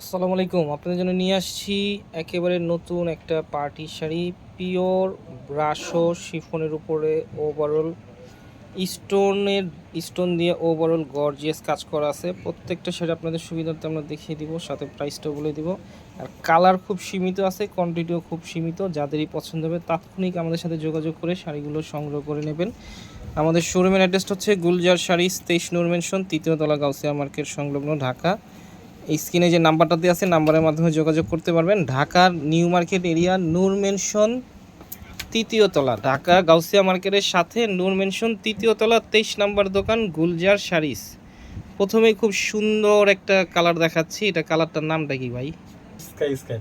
আসসালামু আলাইকুম। আপনাদের জন্য নিয়ে আসছি একেবারে নতুন একটা পার্টি শাড়ি, পিওর ব্রাশো শিফনের উপরে ওভারঅল স্টোনের, স্টোন দিয়ে ওভারঅল গর্জিয়াস কাজ করা আছে। প্রত্যেকটা শাড়ি আপনাদের সুবিধার্থে আমরা দেখিয়ে দিব, সাথে প্রাইসটাও বলে দিব। আর কালার খুব সীমিত আছে কোয়ান্টিটিও খুব সীমিত। যাদেরই পছন্দ হবে তাৎক্ষণিক আমাদের সাথে যোগাযোগ করে শাড়িগুলো সংগ্রহ করে নেবেন। আমাদের শোরুমের অ্যাড্রেসটা হচ্ছে গুলজার শাড়ি, তেইশ নূর মেনশন তৃতীয় তলা গাউসিয়া মার্কেট, সংলগ্ন ঢাকা। স্ক্রিনে যে নাম্বারটা দেওয়া আছে নাম্বারের মাধ্যমে যোগাযোগ করতে পারবেন। ঢাকার new market area Noor mansion তৃতীয় তলা। ঢাকা গাউসিয়া মার্কেটের সাথে নূর মেনশন তৃতীয় তলা তেইশ নাম্বার দোকান গুলজার শাড়িস প্রথমে খুব সুন্দর একটা কালার দেখাচ্ছি। এটা কালারটার নামটা কি ভাই? স্কাই স্কাই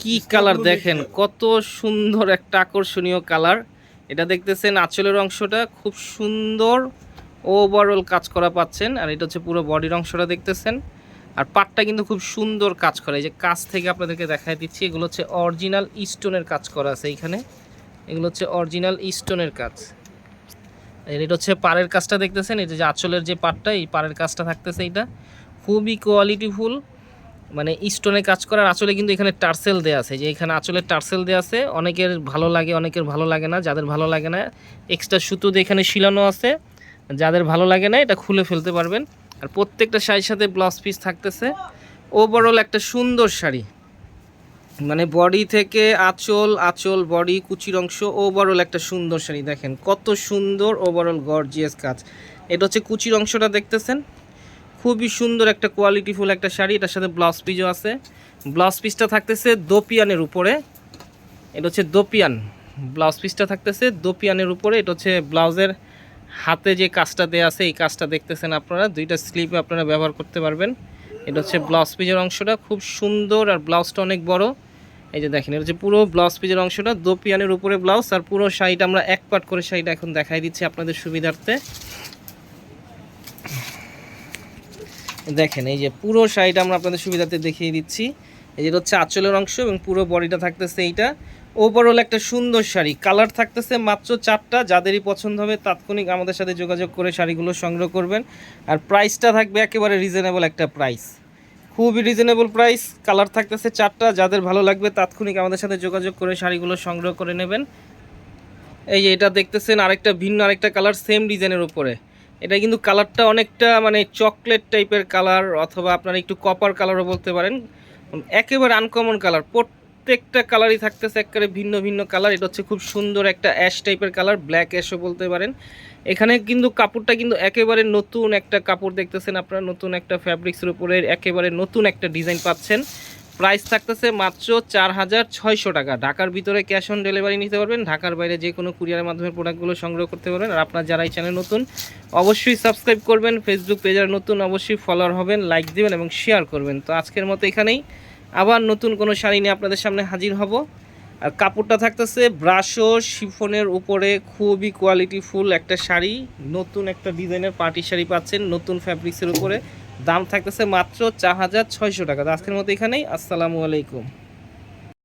কি কালার দেখেন কত সুন্দর একটা আকর্ষণীয় কালার। এটা দেখতেছেন আঁচলের অংশটা খুব সুন্দর ওভারঅল কাজ করা পাচ্ছেন। আর এটা হচ্ছে পুরো বডির অংশটা দেখতেছেন। আর পাটটা কিন্তু খুব সুন্দর কাজ করে। এই যে কাজ থেকে আপনাদেরকে দেখাই দিচ্ছি, এগুলো হচ্ছে অরিজিনাল স্টোনের কাজ করা আছে এইখানে। এগুলো হচ্ছে অরিজিনাল স্টোনের কাজ। এটা হচ্ছে পাড়ের কাজটা দেখতেছেন? এটা যে আঁচলের যে পাটটা এই পাড়ের কাজটা থাকতেছে এইটা। খুবই কোয়ালিটিফুল মানে স্টোনে কাজ করার আঁচলে কিন্তু এখানে টার্সেল দেওয়া আছে। যে এখানে আঁচলের টার্সেল দেওয়া আছে, অনেকের ভালো লাগে, অনেকের ভালো লাগে না, যাদের ভালো লাগে না এক্সট্রা সুতো দিয়ে এখানে শিলানো আছে। যাদের ভালো লাগে না, এটা খুলে ফেলতে পারবেন। আর প্রত্যেকটা শাড়ির সাথে ব্লাউজ পিস থাকতেছে। ওভারঅল একটা সুন্দর শাড়ি। মানে বডি থেকে আঁচল আঁচল বডি কুচির অংশ ওভারঅল একটা সুন্দর শাড়ি দেখেন। কত সুন্দর ওভারঅল গর্জিয়াস কাজ। এটা হচ্ছে কুচির অংশটা দেখতেছেন। খুবই সুন্দর একটা কোয়ালিটিফুল একটা শাড়ি। এটার সাথে ব্লাউজ পিসও আছে। ব্লাউজ পিসটা থাকতেছে দোপিয়ানের উপরে। এটা হচ্ছে দোপিয়ান। ব্লাউজ পিসটা থাকতেছে দোপিয়ানের উপরে। এটা হচ্ছে ব্লাউজের হাতে যে কাজটা দেওয়া আছে, এই কাজটা দেখতেছেন আপনারা। দুইটা স্লিপে আপনারা ব্যবহার করতে পারবেন। এটা হচ্ছে ব্লাউজ পিজের অংশটা, খুব সুন্দর। আর ব্লাউজটা অনেক বড়। এই যে দেখেন, এটা হচ্ছে পুরো ব্লাউজ পিজের অংশটা। দোপিয়ানের উপরে ব্লাউজ আর পুরো শাড়িটা আমরা এক পাট করে শাড়িটা এখন দেখাই দিচ্ছি আপনাদের সুবিধার্থে। দেখেন, এই যে পুরো শাড়িটা আমরা আপনাদের সুবিধাতে দেখিয়ে দিচ্ছি। এই যেটা হচ্ছে আঁচলের অংশ এবং পুরো বডিটা থাকতেছে এইটা। ওভারঅল একটা সুন্দর শাড়ি। কালার থাকতেছে মাত্র চারটা। যাদেরই পছন্দ হবে তাৎক্ষণিক আমাদের সাথে যোগাযোগ করে শাড়িগুলো সংগ্রহ করবেন। আর প্রাইসটা থাকবে একেবারে রিজনেবল একটা প্রাইস খুবই রিজনেবল প্রাইস কালার থাকতেছে চারটা। যাদের ভালো লাগবে তাৎক্ষণিক আমাদের সাথে যোগাযোগ করে শাড়িগুলো সংগ্রহ করে নেবেন। এই যে এটা দেখতেছেন আরেকটা ভিন্ন আরেকটা কালার সেম ডিজাইনের উপরে। এটা কিন্তু কালারটা অনেকটা মানে চকলেট টাইপের কালার অথবা আপনারা একটু কপার কালারও বলতে পারেন। একেবারে আনকমন কালার প্রত্যেকটা কালারই থাকতেছে একেবারে ভিন্ন ভিন্ন কালার এটা হচ্ছে খুব সুন্দর একটা অ্যাশ টাইপের কালার ব্ল্যাক অ্যাশও বলতে পারেন। এখানে কিন্তু কাপড়টা কিন্তু একেবারে নতুন একটা কাপড় দেখতেছেন আপনারা, নতুন একটা ফ্যাব্রিক্সের উপরে একেবারে নতুন একটা ডিজাইন পাচ্ছেন। প্রাইস থাকতেছে মাত্র চার হাজার ছয়শো টাকা। ঢাকার ভিতরে ক্যাশ অন ডেলিভারি নিতে পারবেন, ঢাকার বাইরে যে কোনো কুরিয়ারের মাধ্যমে প্রোডাক্টগুলো সংগ্রহ করতে পারবেন। আর আপনার যারা এই চ্যানেল নতুন, অবশ্যই সাবস্ক্রাইব করবেন। ফেসবুক পেজের নতুন, অবশ্যই ফলোয়ার হবেন লাইক দেবেন এবং শেয়ার করবেন। তো আজকের মতো এখানেই। আবার নতুন কোনো শাড়ি নিয়ে আপনাদের সামনে হাজির হব। আর কাপড়টা থাকতেছে ব্রাশো শিফনের উপরে খুবই কোয়ালিটি ফুল একটা শাড়ি। নতুন একটা ডিজাইনের পার্টি শাড়ি পাচ্ছেন নতুন ফ্যাব্রিক্সের উপরে। দাম থাকতেছে মাত্র চার হাজার ছয়শো টাকা। আজকের মতো এখানেই। আসসালামু আলাইকুম।